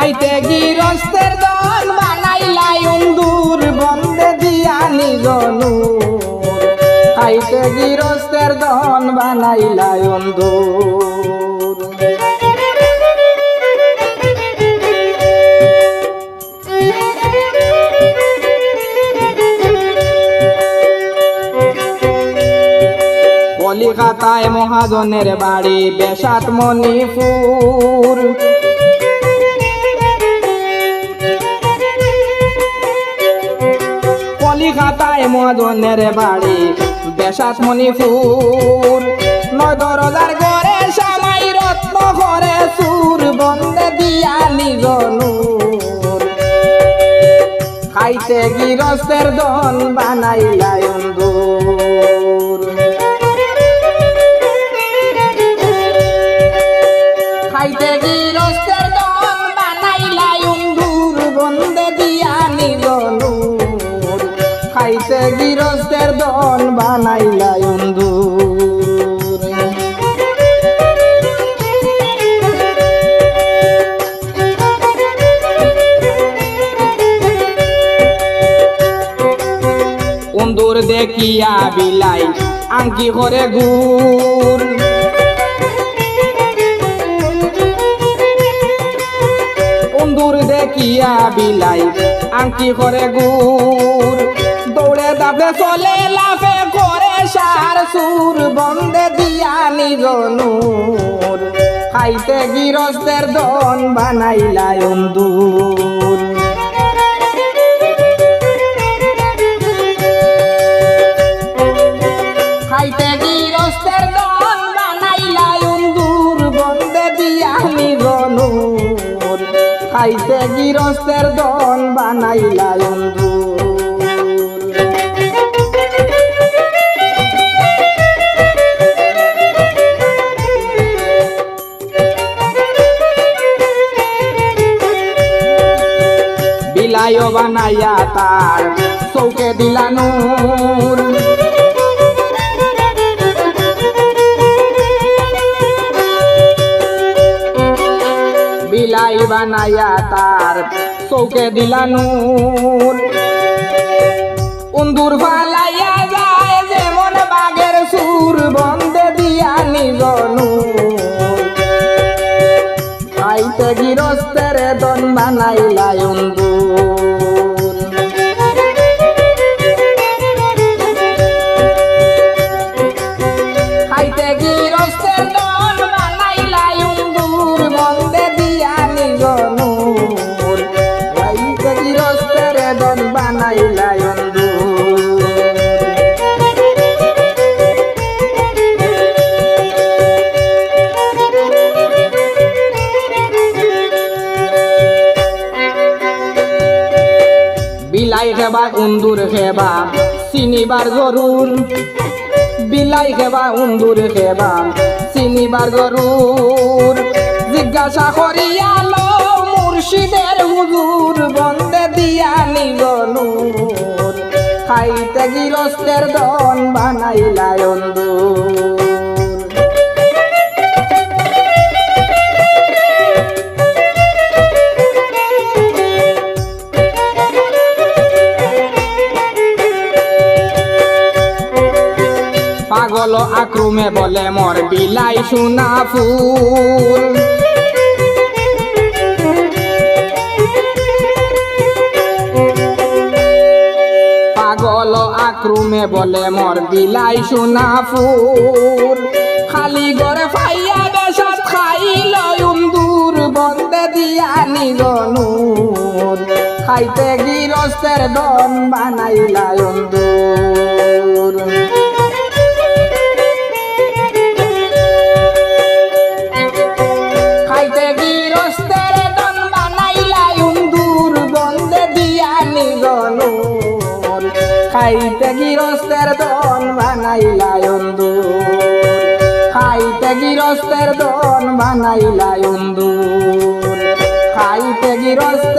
খাইতে গিরস্তের দল বানাইলাই অন্দুর, বন্দে দিয়া নিজনু খাইতে গিরস্তের দল বানাইলাই অন্দুর। কলিকাতায় মহাজনের বাড়ি বেশাত মণিপুর কলিকাতায় মদনের বাড়ি বেশাস মণিপুর। নয় দরজার ঘরে সামাই রত্ন ঘরে সুর, বন্দে দিয়া নিজনুর খাইতে গিরস্তের দন বানাইলায় অন্দুর খাইতে গিরস্তের দন বানাইলাই অন্দুর। অন্দুর দেখিয়া বিলাই আঙ্কি করে গুড়। অন্দুর দেখিয়া বিলাই আঙ্কি করে গুড়। দৌড়ে দাপে চলে লাফে করে সার সুর, বন্দে দিয়া নিজনুর খাইতে গিরস্তের দন বানাইলাই অন্দুর খাইতে গিরস্তের দন বানাইলাই অন্দুর অন্দুর বিলায় বানাইয়া তার চৌকে দিলানুর বিলাই বানাইয়া তার চৌকে দিলানুর উন্দুর ফালাইয়া যায় যেমন বাগের সুর, বন্দে দিয়া নিজনুর খাইতে গিরস্তের দন বানাইলাই উন্দুর। বানাইলাই উন্দুর বিলাই খেবা উন্দুর খেবা চিনিবার গরুর। বিলাই খেবা উন্দুর খেবা চিনিবার গরুর। জিজ্ঞাসা করিয়া লো মুর্শিদের হুজুর। দিয়া নিজনুর খাইতে গিরস্তের দন বানাইলাই অন্দুর। পাগল আক্রমে বলে মর বিলাই সোনা ফুল। আক্রমে বলে, মর বিলাই সোনা ফুল। খালি গড়ে ফাইয়া বেসাত খাইল ইন্দুর বন্দে দিয়া নিগনু খাইতে গিরস্তের দন বানাইলা উন্দুর গিরস্তের দন বানাইলাই উন্দুর খাইতে গিরস্তের দন বানাইলাই উন্দুর খাইতে গিরস্তের